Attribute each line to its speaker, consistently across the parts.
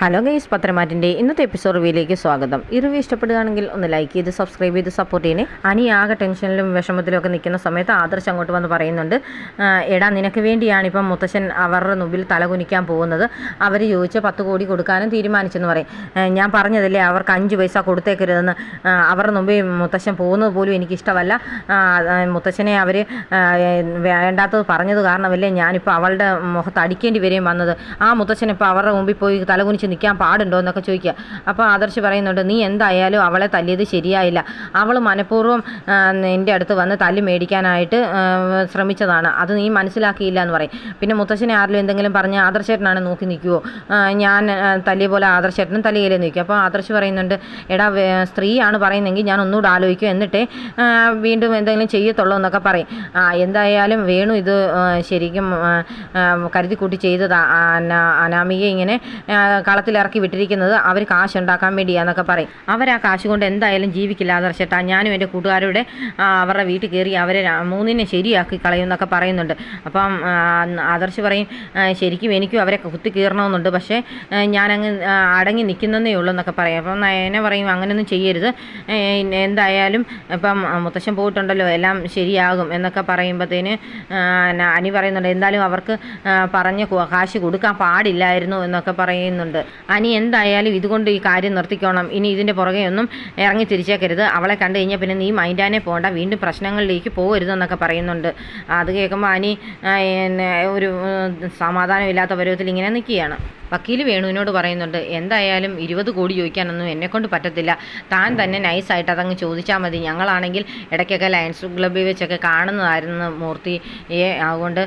Speaker 1: Hello guys പത്രമാറ്റിന്റെ ഇന്നത്തെ episode റിവ്യൂയിലേക്ക് സ്വാഗതം. ഈ റിവ്യൂ ഇഷ്ടപ്പെടുകയാണെങ്കിൽ ഒന്ന് ലൈക്ക് ചെയ്ത് സബ്സ്ക്രൈബ് ചെയ്ത് സപ്പോർട്ട് ചെയ്യണേ. അനി ആകെ ടെൻഷനിലും വിഷമത്തിലും ഒക്കെ നിൽക്കുന്ന സമയത്ത് ആദർശ് അങ്ങോട്ട് വന്ന് പറയുന്നുണ്ട് എടാ നിനക്ക് വേണ്ടിയാണ് ഇപ്പം മുത്തശ്ശൻ അവരുടെ മുമ്പിൽ തലകുനിക്കാൻ പോകുന്നത്. അവർ ചോദിച്ച പത്ത് കോടി കൊടുക്കാനും തീരുമാനിച്ചെന്ന് പറയും. ഞാൻ പറഞ്ഞതല്ലേ അവർക്ക് അഞ്ച് പൈസ കൊടുത്തേക്കരുതെന്ന്. അവരുടെ മുമ്പിൽ മുത്തശ്ശൻ പോകുന്നത് പോലും എനിക്കിഷ്ടമല്ല. മുത്തശ്ശനെ അവർ വേണ്ടാത്തത് പറഞ്ഞത് കാരണമല്ലേ ഞാനിപ്പോൾ അവളുടെ മുഖത്ത് അടിക്കേണ്ടി വരെയും വന്നത്. ആ മുത്തശ്ശൻ ഇപ്പോൾ അവരുടെ മുമ്പിൽ പോയി തലകുനിച്ച് നിൽക്കാൻ പാടുണ്ടോ എന്നൊക്കെ ചോദിക്കുക. അപ്പോൾ ആദർശ് പറയുന്നുണ്ട് നീ എന്തായാലും അവളെ തല്ലിയത് ശരിയായില്ല. അവൾ മനഃപൂർവം എന്റെ അടുത്ത് വന്ന് തല്ലി മേടിക്കാനായിട്ട് ശ്രമിച്ചതാണ്. അത് നീ മനസ്സിലാക്കിയില്ല എന്ന് പറയും. പിന്നെ മുത്തശ്ശനെ ആരെങ്കിലും എന്തെങ്കിലും പറഞ്ഞ് ആദർശേട്ടനാണ് നോക്കി നിൽക്കുമോ ഞാൻ തല്ലിയ പോലെ ആദർശേട്ടനും തല്ലിയില്ലേ നിൽക്കും അപ്പോൾ ആദർശ് പറയുന്നുണ്ട് എടാ സ്ത്രീയാണ് പറയുന്നതെങ്കിൽ ഞാൻ ഒന്നുകൂടെ ആലോചിക്കും. എന്നിട്ടേ വീണ്ടും എന്തെങ്കിലും ചെയ്യത്തുള്ളൂ എന്നൊക്കെ പറയും. ആ, എന്തായാലും വേണു ഇത് ശരിക്കും കരുതി കൂട്ടി കരുതിക്കൂട്ടി ചെയ്തതാ. അനാമിക ഇങ്ങനെ ആ, കളത്തിലിറക്കി വിട്ടിരിക്കുന്നത് അവർ കാശ് ഉണ്ടാക്കാൻ വേണ്ടിയാന്നൊക്കെ പറയും. അവർ ആ കാശ് കൊണ്ട് എന്തായാലും ജീവിക്കില്ല ആദർശട്ടാ ഞാനും എന്റെ കൂട്ടുകാരുടെ അവരുടെ വീട്ടിൽ കയറി അവരെ മൂന്നിനെ ശരിയാക്കി കളയും എന്നൊക്കെ പറയുന്നുണ്ട്. അപ്പം ആദർശ് പറയും ശരിക്കും എനിക്കും അവരെ കുത്തി കീറണമെന്നുണ്ട്. പക്ഷേ ഞാനങ്ങ് അടങ്ങി നിൽക്കുന്നതേ ഉള്ളൂ എന്നൊക്കെ പറയും. അപ്പം നയനെ പറയും അങ്ങനെയൊന്നും ചെയ്യരുത്. എന്തായാലും ഇപ്പം മുത്തശ്ശൻ പോയിട്ടുണ്ടല്ലോ എല്ലാം ശരിയാകും. എന്നൊക്കെ പറയുമ്പോഴത്തേന് അനി പറയുന്നുണ്ട് എന്തായാലും അവർക്ക് പറഞ്ഞ കാശ് കൊടുക്കാൻ പാടില്ലായിരുന്നു എന്നൊക്കെ പറയുന്നുണ്ട്. അനി എന്തായാലും ഇതുകൊണ്ട് ഈ കാര്യം നിർത്തിക്കോണം. ഇനി ഇതിന്റെ പുറകെ ഒന്നും ഇറങ്ങി തിരിച്ചേക്കരുത്. അവളെ കണ്ടു കഴിഞ്ഞാൽ പിന്നെ നീ മൈൻഡാനെ പോകണ്ട വീണ്ടും പ്രശ്നങ്ങളിലേക്ക് പോകരുതെന്നൊക്കെ പറയുന്നുണ്ട്. അത് കേൾക്കുമ്പോൾ അനി ഒരു സമാധാനമില്ലാത്ത പരുവത്തിൽ ഇങ്ങനെ നിൽക്കുകയാണ്. വക്കീൽ വേണുവിനോട് പറയുന്നുണ്ട് എന്തായാലും ഇരുപത് കോടി ചോദിക്കാനൊന്നും എന്നെക്കൊണ്ട് പറ്റത്തില്ല. താൻ തന്നെ നൈസായിട്ട് അതങ്ങ് ചോദിച്ചാൽ മതി. ഞങ്ങളാണെങ്കിൽ ഇടയ്ക്കൊക്കെ ലയൺസ് ക്ലബ്ബിൽ വെച്ചൊക്കെ കാണുന്നതായിരുന്നു മൂർത്തിയെ അതുകൊണ്ട്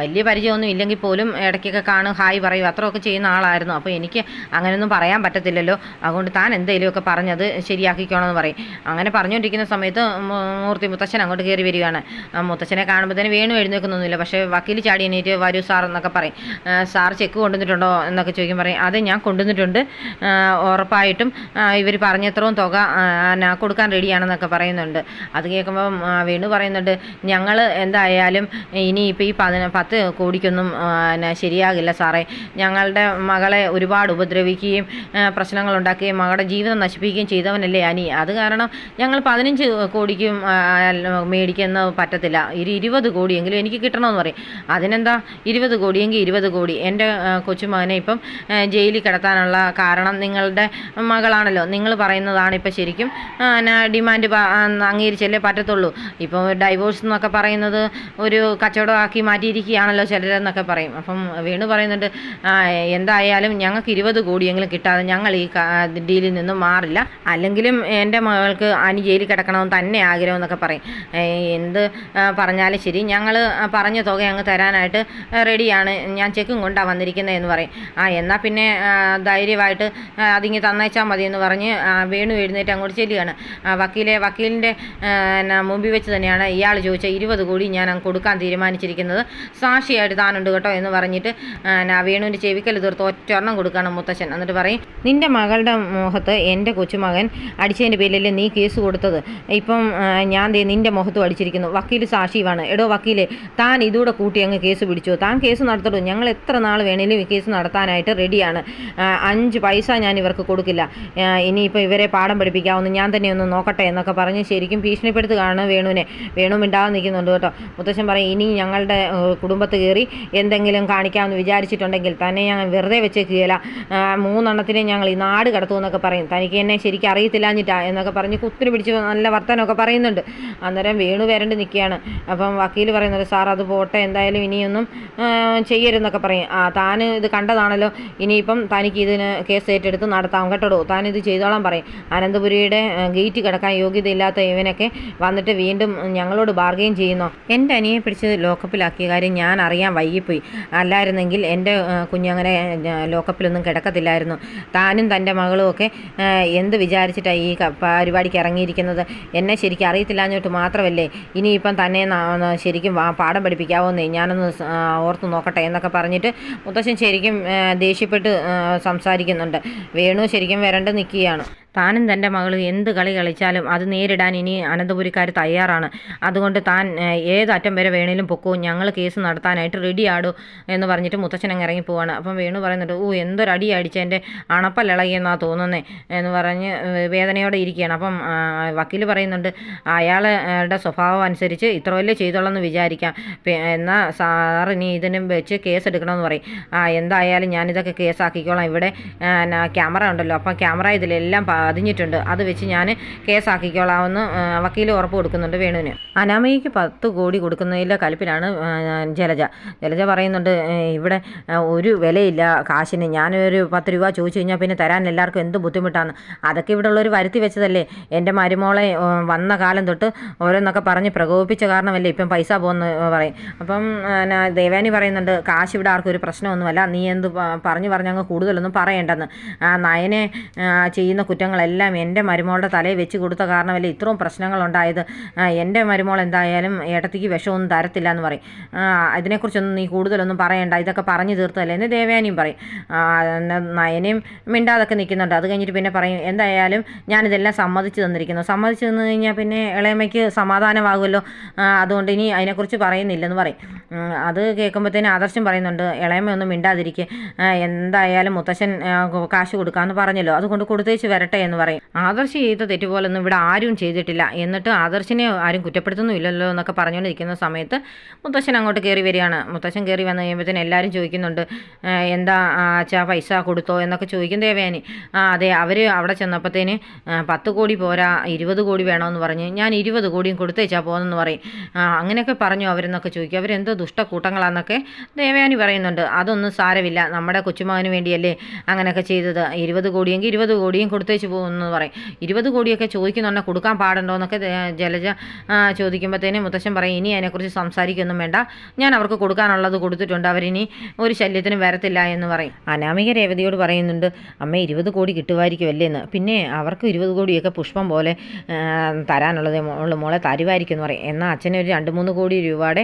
Speaker 1: വലിയ പരിചയമൊന്നും ഇല്ലെങ്കിൽ പോലും ഇടയ്ക്കൊക്കെ കാണും. ഹായ് പറയും. അത്രയൊക്കെ ചെയ്യുന്ന ആളായിരുന്നു. അപ്പോൾ എനിക്ക് അങ്ങനെയൊന്നും പറയാൻ പറ്റത്തില്ലല്ലോ. അതുകൊണ്ട് താൻ എന്തെങ്കിലുമൊക്കെ പറഞ്ഞത് ശരിയാക്കിക്കോണമെന്ന് പറയും. അങ്ങനെ പറഞ്ഞുകൊണ്ടിരിക്കുന്ന സമയത്ത് മൂർത്തി മുത്തച്ഛൻ അങ്ങോട്ട് കയറി വരികയാണ്. കാണുമ്പോൾ തന്നെ വേണു എഴുന്നേൽക്കുന്നൊന്നുമില്ല. പക്ഷേ വക്കീൽ ചാടി എണീറ്റ് വരൂ സാർ എന്നൊക്കെ പറയും. സാർ ചെക്ക് കൊണ്ടുവന്നിട്ടുണ്ടോ എന്നൊക്കെ ചോദിക്കും. പറയും അത് ഞാൻ കൊണ്ടുവന്നിട്ടുണ്ട്. ഉറപ്പായിട്ടും ഇവർ പറഞ്ഞത്രയും തുക ഞാൻ കൊടുക്കാൻ റെഡിയാണെന്നൊക്കെ പറയുന്നുണ്ട്. അത് കേൾക്കുമ്പോൾ വേണു പറയുന്നുണ്ട് ഞങ്ങൾ എന്തായാലും ഇനി ഇപ്പോൾ ഈ പതിന പത്ത് കോടിക്കൊന്നും ശരിയാകില്ല സാറേ. ഞങ്ങളുടെ മകളെ ഒരുപാട് ഉപദ്രവിക്കുകയും പ്രശ്നങ്ങൾ ഉണ്ടാക്കുകയും മകളുടെ ജീവിതം നശിപ്പിക്കുകയും ചെയ്തവനല്ലേ അനി. അത് കാരണം ഞങ്ങൾ പതിനഞ്ച് കോടിക്കും മേടിക്കുന്ന പറ്റത്തില്ല. ഒരു ഇരുപത് കോടിയെങ്കിലും എനിക്ക് കിട്ടണമെന്ന് പറയും. അതിനെന്താ? ഇരുപത് കോടിയെങ്കിൽ ഇരുപത് കോടി. എന്റെ കൊച്ചുമകനെ ഇപ്പം ജയിലിൽ കിടത്താനുള്ള കാരണം നിങ്ങളുടെ മകളാണല്ലോ. നിങ്ങൾ പറയുന്നതാണ് ഇപ്പം ശരിക്കും ഡിമാൻഡ് അംഗീകരിച്ചല്ലേ പറ്റത്തുള്ളൂ. ഇപ്പോൾ ഡൈവോഴ്സ് എന്നൊക്കെ പറയുന്നത് ഒരു കച്ചവടമാക്കി മാറ്റിയിരിക്കുകയാണല്ലോ ചിലരെന്നൊക്കെ പറയും. അപ്പം വേണു പറയുന്നുണ്ട് എന്തായാലും ഞങ്ങൾക്ക് ഇരുപത് കോടിയെങ്കിലും കിട്ടാതെ ഞങ്ങൾ ഈ ഡീലിൽ നിന്നും മാറില്ല. അല്ലെങ്കിലും എന്റെ മകൾക്ക് അനി ജയിലിൽ കിടക്കണമെന്ന് തന്നെ ആഗ്രഹം എന്നൊക്കെ പറയും. എന്ത് പറഞ്ഞാലും ശരി. ഞങ്ങൾ പറഞ്ഞ തുക അങ്ങ് തരാനായിട്ട് റെഡിയാണ്. ഞാൻ ചെക്കും കൊണ്ടാണ് വന്നിരിക്കുന്നത് എന്ന് പറയും. ആ എന്നാൽ പിന്നെ ധൈര്യമായിട്ട് അതിങ്ങി തന്നേച്ചാൽ മതി എന്ന് പറഞ്ഞ് വീണു എഴുന്നേറ്റ് അങ്ങോട്ട് ചെല്ലുകയാണ്. വക്കീലെ വക്കീലിന്റെ മുമ്പിൽ വെച്ച് തന്നെയാണ് ഇയാൾ ചോദിച്ച ഇരുപത് കോടി ഞാൻ അങ്ങ് കൊടുക്കാൻ തീരുമാനിച്ചിരിക്കുന്നത്. സാക്ഷിയായിട്ട് താനുണ്ട് കേട്ടോ എന്ന് പറഞ്ഞിട്ട് വേണുവിന്റെ ചെവിക്കൽ തീർത്ത് ഒറ്റ ഒരെണ്ണം കൊടുക്കണം മുത്തശ്ശൻ. എന്നിട്ട് പറയും നിന്റെ മകളുടെ മുഖത്ത് എന്റെ കൊച്ചുമകൻ അടിച്ചതിന്റെ പേരിൽ നീ കേസ് കൊടുത്തത്? ഇപ്പം ഞാൻ ദേ നിന്റെ മുഖത്തും അടിച്ചിരിക്കുന്നു. വക്കീൽ സാക്ഷിയുമാണ്. എടോ വക്കീലെ താൻ ഇതൂടെ കൂട്ടി അങ്ങ് കേസ് പിടിച്ചു? താൻ കേസ് നടത്തടൂ ഞങ്ങൾ എത്ര നാൾ വേണേലും കേസ് നടത്താനായിട്ട് റെഡിയാണ്. അഞ്ച് പൈസ ഞാൻ ഇവർക്ക് കൊടുക്കില്ല. ഇനിയിപ്പോൾ ഇവരെ പാഠം പഠിപ്പിക്കാവുന്ന ഞാൻ തന്നെ ഒന്ന് നോക്കട്ടെ എന്നൊക്കെ പറഞ്ഞ് ശരിക്കും ഭീഷണിപ്പെടുത്തുകയാണ് വേണുവിനെ. വേണു നിൽക്കുന്നുണ്ട് കേട്ടോ. മുത്തശ്ശൻ പറയും ഇനി ഞങ്ങളുടെ കുടുംബത്ത് കയറി എന്തെങ്കിലും കാണിക്കാമെന്ന് വിചാരിച്ചിട്ടുണ്ടെങ്കിൽ തന്നെ ഞാൻ വെറുതെ വെച്ചേക്കുകയില്ല. മൂന്നെണ്ണത്തിനെ ഞങ്ങൾ ഈ നാട് കടത്തു എന്നൊക്കെ പറയും. തനിക്ക് എന്നെ ശരിക്കും അറിയത്തില്ലാഞ്ഞിട്ടാ എന്നൊക്കെ പറഞ്ഞ് കുത്തിരി പിടിച്ച് നല്ല വർത്തനമൊക്കെ പറയുന്നുണ്ട്. അന്നേരം വേണു വരണ്ട് നിൽക്കുകയാണ്. അപ്പം വക്കീൽ പറയുന്നത് സാർ അത് പോട്ടെ എന്തായാലും ഇനിയൊന്നും ചെയ്യരുതെന്നൊക്കെ പറയും. ആ താൻ ഇത് കണ്ടതാണല്ലോ. ഇനിയിപ്പം തനിക്ക് ഇതിന് കേസ് ഏറ്റെടുത്ത് നടത്താം കേട്ടോ താൻ ഇത് ചെയ്തോളാൻ പറയും. അനന്തപുരിയുടെ ഗേറ്റ് കിടക്കാൻ യോഗ്യതയില്ലാത്ത ഇവനൊക്കെ വന്നിട്ട് വീണ്ടും ഞങ്ങളോട് ബാർഗെയിൻ ചെയ്യുന്നു. എന്റെ അനിയെ പിടിച്ച് ലോക്കപ്പിലാക്കിയ കാര്യം ഞാൻ അറിയാൻ വൈകിപ്പോയി. അല്ലായിരുന്നെങ്കിൽ എന്റെ കുഞ്ഞങ്ങനെ ആ, ലോക്കപ്പിലൊന്നും കിടക്കത്തില്ലായിരുന്നു. താനും തന്റെ മകളും ഒക്കെ എന്ത് വിചാരിച്ചിട്ടാണ് ഈ പരിപാടിക്ക് ഇറങ്ങിയിരിക്കുന്നത്? എന്നെ ശരിക്കും അറിയത്തില്ലാഞ്ഞിട്ട് മാത്രമല്ലേ? ഇനിയിപ്പം തന്നെ ശരിക്കും പാഠം പഠിപ്പിക്കാവുന്നേ. ഞാനൊന്ന് ഓർത്ത് നോക്കട്ടെ എന്നൊക്കെ പറഞ്ഞിട്ട് മുത്തശ്ശൻ ശരിക്കും ദേഷ്യപ്പെട്ട് സംസാരിക്കുന്നുണ്ട്. വേണു ശരിക്കും വരണ്ട് നിൽക്കുകയാണ്. താനും തന്റെ മകളും എന്ത് കളി കളിച്ചാലും അത് നേരിടാൻ ഇനി അനന്തപുരിക്കാർ തയ്യാറാണ്. അതുകൊണ്ട് താൻ ഏതറ്റം വരെ വേണേലും പൊക്കോ ഞങ്ങൾ കേസ് നടത്താനായിട്ട് റെഡി ആടോ എന്ന് പറഞ്ഞിട്ട് മുത്തച്ഛൻ അങ്ങ് ഇറങ്ങി പോവാണ്. അപ്പം വേണു പറയുന്നുണ്ട് ഓ എന്തൊരടി അടിച്ച എന്റെ അണപ്പല്ലിളകിയെന്നാണ് തോന്നുന്നേ എന്ന് പറഞ്ഞ് വേദനയോടെ ഇരിക്കുകയാണ്. അപ്പം വക്കീൽ പറയുന്നുണ്ട് അയാളുടെ സ്വഭാവം അനുസരിച്ച് ഇത്ര വലിയ ചെയ്തോളെന്ന് വിചാരിക്കാം. എന്നാൽ സാർ ഇനി ഇതിനും വെച്ച് കേസ് എടുക്കണമെന്ന് പറയും. ആ എന്തായാലും ഞാനിതൊക്കെ കേസാക്കിക്കോളാം. ഇവിടെ ക്യാമറ ഉണ്ടല്ലോ. അപ്പം ക്യാമറ ഇതിലെല്ലാം പതിഞ്ഞിട്ടുണ്ട് അത് വെച്ച് ഞാൻ കേസാക്കിക്കോളാമെന്ന് വക്കീൽ ഉറപ്പ് കൊടുക്കുന്നുണ്ട് വേണുവിന്. അനാമയ്ക്ക് പത്ത് കോടി കൊടുക്കുന്നതിലെ കലിപ്പിലാണ് ജലജ. ജലജ പറയുന്നുണ്ട് ഇവിടെ ഒരു വിലയില്ല കാശിന്. ഞാനൊരു പത്ത് രൂപ ചോദിച്ചു കഴിഞ്ഞാൽ പിന്നെ തരാൻ എല്ലാവർക്കും എന്ത് ബുദ്ധിമുട്ടാണ് അതൊക്കെ ഇവിടെ ഉള്ളവർ വരുത്തി വെച്ചതല്ലേ. എന്റെ മരുമോളെ വന്ന കാലം തൊട്ട് ഓരോന്നൊക്കെ പറഞ്ഞ് പ്രകോപിപ്പിച്ച കാരണമല്ലേ ഇപ്പം പൈസ പോകുന്ന പറയും. അപ്പം ദേവാനി പറയുന്നുണ്ട് കാശ് ഇവിടെ ആർക്കും ഒരു പ്രശ്നമൊന്നുമല്ല. നീ എന്ത് പറഞ്ഞു പറഞ്ഞങ്ങ് കൂടുതലൊന്നും പറയേണ്ടെന്ന്. ആ നയനെ ചെയ്യുന്ന കുറ്റങ്ങളെല്ലാം എന്റെ മരുമോളുടെ തലയിൽ വെച്ച് കൊടുത്ത കാരണമല്ലേ ഇത്രയും പ്രശ്നങ്ങളുണ്ടായത്? എന്റെ മരുമോൾ എന്തായാലും ഏട്ടത്തിക്ക് വിഷമൊന്നും തരത്തില്ല എന്ന് പറയും. അതിനെക്കുറിച്ചൊന്നും നീ കൂടുതലൊന്നും പറയണ്ട. ഇതൊക്കെ പറഞ്ഞു തീർത്തല്ലേ എന്ന് ദേവയാനിയും പറയും. നയനയും മിണ്ടാതൊക്കെ നിൽക്കുന്നുണ്ട്. അത് കഴിഞ്ഞിട്ട് പിന്നെ പറയും എന്തായാലും ഞാനിതെല്ലാം സമ്മതിച്ച് തന്നിരിക്കുന്നു. സമ്മതിച്ച് തന്നു കഴിഞ്ഞാൽ പിന്നെ ഇളയമ്മയ്ക്ക് സമാധാനമാകുമല്ലോ. അതുകൊണ്ട് ഇനി അതിനെക്കുറിച്ച് പറയുന്നില്ലെന്ന് പറയും. അത് കേൾക്കുമ്പോഴത്തേന് ആദർശം പറയുന്നുണ്ട് ഇളയമ്മ ഒന്നും മിണ്ടാതിരിക്കുക എന്തായാലും മുത്തശ്ശൻ കാശ് കൊടുക്കാമെന്ന് പറഞ്ഞല്ലോ. അതുകൊണ്ട് കൊടുത്തേച്ച് വരട്ടെ എന്ന് പറയും. ആദർശ് ചെയ്ത തെറ്റുപോലൊന്നും ഇവിടെ ആരും ചെയ്തിട്ടില്ല. എന്നിട്ട് ആദർശിനെ ആരും കുറ്റപ്പെടുത്തുന്നുമില്ലല്ലോ എന്നൊക്കെ പറഞ്ഞുകൊണ്ടിരിക്കുന്ന സമയത്ത് മുത്തശ്ശൻ അങ്ങോട്ട് കയറി വരികയാണ്. മുത്തശ്ശൻ കയറി വന്നു കഴിയുമ്പോഴത്തേന് എല്ലാവരും ചോദിക്കുന്നുണ്ട് എന്താ അച്ഛാ പൈസ കൊടുത്തോ? എന്നൊക്കെ ചോദിക്കും ദേവയാനി. അതെ അവർ അവിടെ ചെന്നപ്പോഴത്തേന് പത്ത് കോടി പോരാ ഇരുപത് കോടി വേണമെന്ന് പറഞ്ഞ് ഞാൻ ഇരുപത് കോടിയും കൊടുത്തേച്ചാ പോകുന്നെന്ന് പറയും. അങ്ങനെയൊക്കെ പറഞ്ഞു അവരെന്നൊക്കെ ചോദിക്കും. അവരെന്തോ ദുഷ്ടക്കൂട്ടങ്ങളാണെന്നൊക്കെ ദേവയാനി പറയുന്നുണ്ട്. അതൊന്നും സാരമില്ല. നമ്മുടെ കൊച്ചുമകന് വേണ്ടിയല്ലേ അങ്ങനെയൊക്കെ ചെയ്തത്. ഇരുപത് കോടിയെങ്കിൽ ഇരുപത് കോടിയും കൊടുത്തേച്ച് പോകുമെന്ന് പറയും. ഇരുപത് കോടിയൊക്കെ ചോദിക്കുന്നുണ്ടെങ്കിൽ കൊടുക്കാൻ പാടുണ്ടോ എന്നൊക്കെ ജലജ ചോദിക്കുമ്പോഴത്തേനും മുത്തശ്ശൻ പറയും ഇനി അതിനെക്കുറിച്ച് സംസാരിക്കൊന്നും വേണ്ട. ഞാൻ അവർക്ക് കൊടുക്കാനുള്ളത് കൊടുത്തിട്ടുണ്ട്. അവരിനി ഒരു ശല്യത്തിനും വരത്തില്ല എന്ന് പറയും. അനാമിക രേവതിയോട് പറയുന്നുണ്ട് അമ്മ ഇരുപത് കോടി കിട്ടുമായിരിക്കുമല്ലേ എന്ന്. പിന്നെ അവർക്ക് ഇരുപത് കോടിയൊക്കെ പുഷ്പം പോലെ തരാനുള്ളത് മോളെ തരുമായിരിക്കും എന്ന് പറയും. എന്നാൽ അച്ഛന് ഒരു രണ്ട് മൂന്ന് കോടി രൂപയുടെ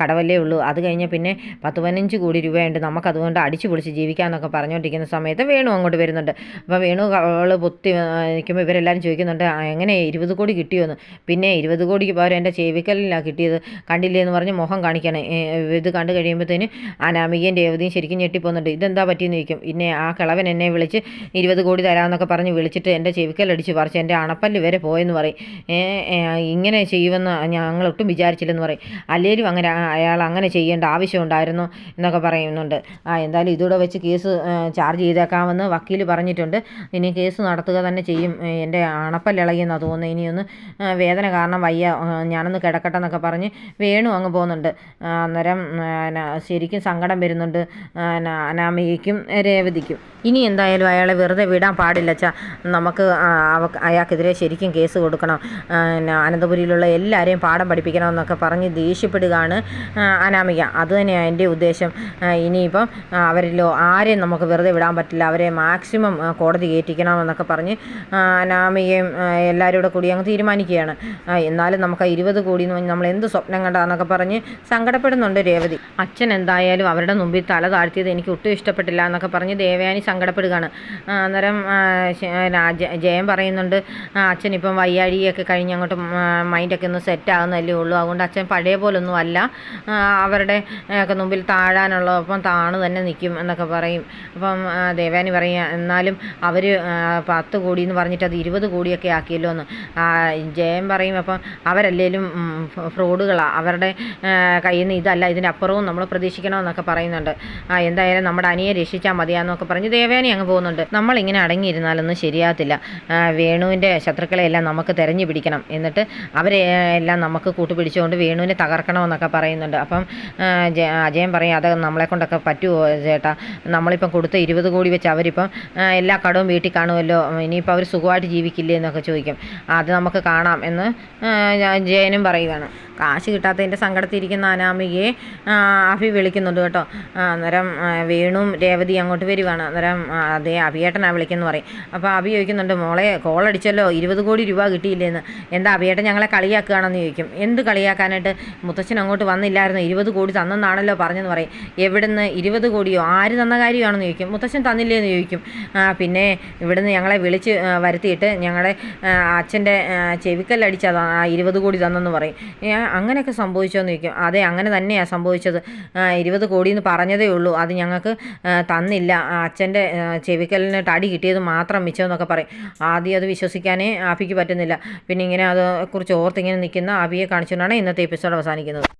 Speaker 1: കടവല്ലേ ഉള്ളൂ. അത് കഴിഞ്ഞാൽ പിന്നെ പത്ത് പതിനഞ്ച് കോടി രൂപയുണ്ട്. നമുക്കതുകൊണ്ട് അടിച്ചു പൊളിച്ച് ജീവിക്കാമെന്നൊക്കെ പറഞ്ഞുകൊണ്ടിരിക്കുന്ന സമയത്ത് വേണു അങ്ങോട്ട് വരുന്നുണ്ട്. അപ്പോൾ വേണു അവൾ പൊത്തി നിൽക്കുമ്പോൾ ഇവരെല്ലാവരും ചോദിക്കുന്നുണ്ട് എങ്ങനെ ഇരുപത് കോടി കിട്ടിയോന്ന്? പിന്നെ ഇരുപത് കോടിക്ക് പകരം എന്റെ ചെവിക്കല്ലിലാണ് കിട്ടിയത്. കണ്ടില്ലേ എന്ന് പറഞ്ഞ് മുഖം കാണിക്കണം. ഇത് കണ്ടു കഴിയുമ്പോഴത്തേന് അനാമികയും രേവതിയും ശരിക്കും ഞെട്ടിപ്പോകുന്നുണ്ട് ഇതെന്താ പറ്റിയെന്ന് ചോദിക്കും. പിന്നെ ആ കിളവൻ എന്നെ വിളിച്ച് ഇരുപത് കോടി തരാമെന്നൊക്കെ പറഞ്ഞ് വിളിച്ചിട്ട് എന്റെ ചെവിക്കല്ലടിച്ച് പറിച്ച് എന്റെ അണപ്പല്ല് വരെ പോയെന്ന് പറയും. ഇങ്ങനെ ചെയ്യുമെന്ന് ഞങ്ങൾ ഒട്ടും വിചാരിച്ചില്ലെന്ന് പറയും. അല്ലേലും അങ്ങനെ അയാൾ അങ്ങനെ ചെയ്യേണ്ട ആവശ്യമുണ്ടായിരുന്നു എന്നൊക്കെ പറയുന്നുണ്ട്. ആ എന്തായാലും ഇതൂടെ വെച്ച് കേസ് ചാർജ് ചെയ്തേക്കാമെന്ന് വക്കീൽ പറഞ്ഞിട്ടുണ്ട്. ഇനി കേസ് നടത്തുക തന്നെ ചെയ്യും. എന്റെ അണപ്പല്ലിളകിയെന്നാണ് തോന്നുന്നത് ഇനിയൊന്ന് വേദന കാരണം വയ്യ. ഞാനൊന്ന് കിടക്കട്ടെ എന്നൊക്കെ പറഞ്ഞ് വേണു അങ്ങ് പോകുന്നുണ്ട്. അന്നേരം ശരിക്കും സങ്കടം വരുന്നുണ്ട്. അനാമികയ്ക്കും രേവതിക്കും. ഇനി എന്തായാലും അയാളെ വെറുതെ വിടാൻ പാടില്ല അച്ഛാ. നമുക്ക് അവ അയാൾക്കെതിരെ ശരിക്കും കേസ് കൊടുക്കണം. അനന്തപുരിയിലുള്ള എല്ലാവരെയും പാഠം പഠിപ്പിക്കണമെന്നൊക്കെ പറഞ്ഞ് ദേഷ്യപ്പെടുകയാണ് അനാമിക. അത് തന്നെയാണ് എന്റെ ഉദ്ദേശം. ഇനിയിപ്പം അവരിലോ ആരെയും നമുക്ക് വെറുതെ വിടാൻ പറ്റില്ല. അവരെ മാക്സിമം കോടതി കയറ്റിക്കണമെന്നൊക്കെ പറഞ്ഞ് അനാമികയും എല്ലാവരും കൂടെ കൂടി അങ്ങ് തീരുമാനിക്കുകയാണ്. എന്നാലും നമുക്ക് ഇരുപത് കോടി നമ്മൾ എന്ത് സ്വപ്നം കണ്ടാന്നൊക്കെ പറഞ്ഞ് സങ്കടപ്പെടുന്നുണ്ട് രേവതി. അച്ഛൻ എന്തായാലും അവരുടെ മുമ്പിൽ തല താഴ്ത്തിയത് എനിക്ക് ഒട്ടും ഇഷ്ടപ്പെട്ടില്ല എന്നൊക്കെ പറഞ്ഞ് ദേവയാനി സങ്കടപ്പെടുകയാണ്. അന്നേരം രാജ ജയൻ പറയുന്നുണ്ട് അച്ഛൻ ഇപ്പം വയ്യാഴിയൊക്കെ കഴിഞ്ഞ് അങ്ങോട്ട് മൈൻഡൊക്കെ ഒന്ന് സെറ്റ് ആകുന്നല്ലേ ഉള്ളൂ. അതുകൊണ്ട് അച്ഛൻ പഴയ പോലൊന്നും അല്ല. അവരുടെ ഒക്കെ മുമ്പിൽ താഴാനുള്ള താണു താണ് തന്നെ നിൽക്കും എന്നൊക്കെ പറയും. അപ്പം ദേവയാനി പറയുക എന്നാലും അവർ പത്ത് കോടി എന്ന് പറഞ്ഞിട്ട് അത് ഇരുപത് കോടിയൊക്കെ ആക്കിയല്ലോ എന്ന് ജയൻ പറയും അപ്പം അവരല്ലേലും ഫ്രോഡുകളാണ് അവരുടെ കയ്യിൽ നിന്ന് ഇതല്ല ഇതിനപ്പുറവും നമ്മൾ പ്രതീക്ഷിക്കണമെന്നൊക്കെ പറയുന്നുണ്ട്. എന്തായാലും നമ്മുടെ അനിയെ രക്ഷിച്ചാൽ മതിയാന്നൊക്കെ പറഞ്ഞ് ദേവേനെ അങ്ങ് പോകുന്നുണ്ട്. നമ്മളിങ്ങനെ അടങ്ങിയിരുന്നാലൊന്നും ശരിയാകത്തില്ല. വേണുവിന്റെ ശത്രുക്കളെയെല്ലാം നമുക്ക് തെരഞ്ഞു പിടിക്കണം. എന്നിട്ട് അവരെ എല്ലാം നമുക്ക് കൂട്ടുപിടിച്ചുകൊണ്ട് വേണുവിനെ തകർക്കണമെന്നൊക്കെ പറയുന്നുണ്ട്. അപ്പം അജയൻ പറയും അത് നമ്മളെ കൊണ്ടൊക്കെ പറ്റുമോ ചേട്ടാ? നമ്മളിപ്പം കൊടുത്ത ഇരുപത് കോടി വെച്ച് അവരിപ്പം എല്ലാ കടവും വീട്ടിൽ കാണുമല്ലോ ഇനിയിപ്പോൾ അവർ സുഖമായിട്ട് ജീവിക്കില്ലേ എന്നൊക്കെ ചോദിക്കും. അത് നമുക്ക് കാണാം എന്ന് ജയനും പറയുകയാണ് കാശ് കിട്ടാത്തതിന്റെ സങ്കടത്തിരിക്കുന്ന അനാമികയെ അഭി വിളിക്കുന്നുണ്ട് കേട്ടോ. അന്നേരം ആ, വേണുവും രേവതി അങ്ങോട്ട് വരുവാണ്. അന്നേരം അതെ അഭിയേട്ടനാ വിളിക്കുന്നു പറയും. അപ്പോൾ അഭി ചോദിക്കുന്നുണ്ട് മോളെ കോളടിച്ചല്ലോ ഇരുപത് കോടി രൂപ കിട്ടിയില്ലേന്ന്. എന്താ അഭിയേട്ടൻ ഞങ്ങളെ കളിയാക്കുകയാണെന്ന് ചോദിക്കും. എന്ത് കളിയാക്കാനായിട്ട്? മുത്തച്ഛൻ അങ്ങോട്ട് വന്നില്ലായിരുന്നു. ഇരുപത് കോടി തന്നെന്നാണല്ലോ പറഞ്ഞെന്ന് പറയും. എവിടുന്ന് ഇരുപത് കോടിയോ? ആര് തന്ന കാര്യമാണെന്ന് ചോദിക്കും. മുത്തച്ഛൻ തന്നില്ലേന്ന് ചോദിക്കും. പിന്നെ ഇവിടുന്ന് ഞങ്ങളെ വിളിച്ച് വരുത്തിയിട്ട് ഞങ്ങളുടെ അച്ഛന്റെ ചെവിക്കല്ലടിച്ചതാണ് ആ ഇരുപത് കോടി തന്നെന്ന് പറയും. അങ്ങനെയൊക്കെ സംഭവിച്ചോ എന്ന് ചോദിക്കും. അതെ അങ്ങനെ തന്നെയാണ് സംഭവിച്ചത്. ഇരുപത് കോടി എന്ന് പറഞ്ഞതേ ഉള്ളൂ. അത് ഞങ്ങൾക്ക് തന്നില്ല. അച്ഛന്റെ ചെവിക്കലിന് തടി കിട്ടിയത് മാത്രം മിച്ചമെന്നൊക്കെ പറയും. ആദ്യം അത് വിശ്വസിക്കാനേ ആഫിക്ക് പറ്റുന്നില്ല. പിന്നെ ഇങ്ങനെ അതേക്കുറിച്ച് ഓർത്തിങ്ങനെ നിൽക്കുന്ന ആഫിയെ കാണിച്ചുകൊണ്ടാണ് ഇന്നത്തെ എപ്പിസോഡ് അവസാനിക്കുന്നത്.